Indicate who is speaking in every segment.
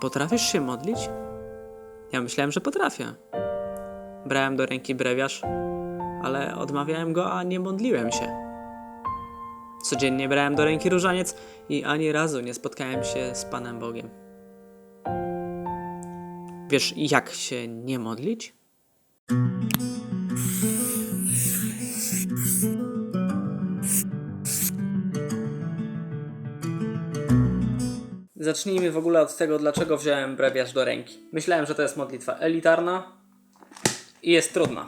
Speaker 1: Potrafisz się modlić? Ja myślałem, że potrafię. Brałem do ręki brewiarz, ale odmawiałem go, a nie modliłem się. Codziennie brałem do ręki różaniec i ani razu nie spotkałem się z Panem Bogiem. Wiesz, jak się nie modlić? Zacznijmy w ogóle od tego, dlaczego wziąłem brewiarz do ręki. Myślałem, że to jest modlitwa elitarna i jest trudna.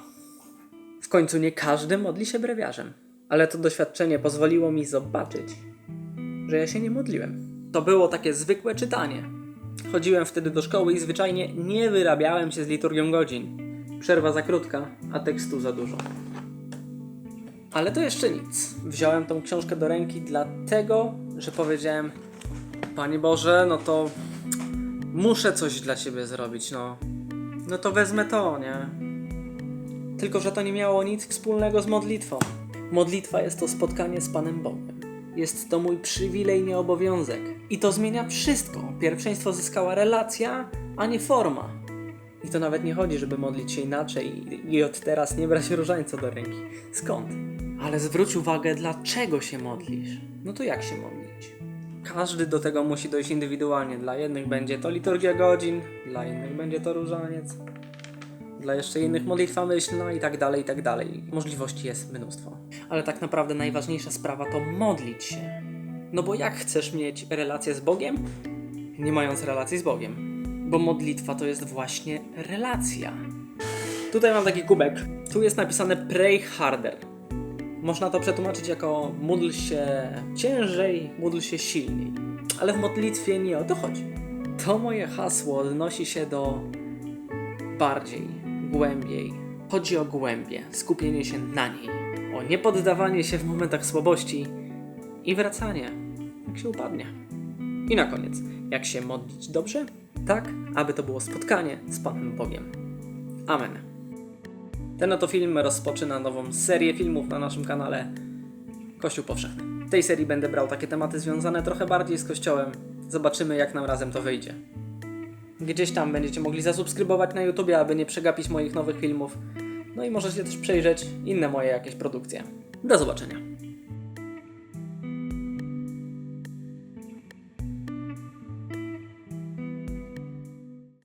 Speaker 1: W końcu nie każdy modli się brewiarzem, ale to doświadczenie pozwoliło mi zobaczyć, że ja się nie modliłem. To było takie zwykłe czytanie. Chodziłem wtedy do szkoły i zwyczajnie nie wyrabiałem się z liturgią godzin. Przerwa za krótka, a tekstu za dużo. Ale to jeszcze nic. Wziąłem tą książkę do ręki dlatego, że powiedziałem: Panie Boże, no to muszę coś dla siebie zrobić, no. No to wezmę to, nie? Tylko, że to nie miało nic wspólnego z modlitwą. Modlitwa jest to spotkanie z Panem Bogiem. Jest to mój przywilej, nie obowiązek. I to zmienia wszystko. Pierwszeństwo zyskała relacja, a nie forma. I to nawet nie chodzi, żeby modlić się inaczej i, i od teraz nie brać różańca do ręki. Skąd? Ale zwróć uwagę, dlaczego się modlisz. No to jak się modlić? Każdy do tego musi dojść indywidualnie. Dla jednych będzie to liturgia godzin, dla innych będzie to różaniec, dla jeszcze innych modlitwa myślna i tak dalej, i tak dalej. Możliwości jest mnóstwo. Ale tak naprawdę najważniejsza sprawa to modlić się. No bo jak chcesz mieć relację z Bogiem, nie mając relacji z Bogiem? Bo modlitwa to jest właśnie relacja. Tutaj mam taki kubek. Tu jest napisane pray harder. Można to przetłumaczyć jako módl się ciężej, módl się silniej. Ale w modlitwie nie o to chodzi. To moje hasło odnosi się do bardziej, głębiej. Chodzi o głębie, skupienie się na niej, o niepoddawanie się w momentach słabości i wracanie, jak się upadnie. I na koniec, jak się modlić dobrze? Tak, aby to było spotkanie z Panem Bogiem. Amen. Ten oto film rozpoczyna nową serię filmów na naszym kanale Kościół Powszechny. W tej serii będę brał takie tematy związane trochę bardziej z Kościołem. Zobaczymy, jak nam razem to wyjdzie. Gdzieś tam będziecie mogli zasubskrybować na YouTube, aby nie przegapić moich nowych filmów. No i możecie też przejrzeć inne moje jakieś produkcje. Do zobaczenia.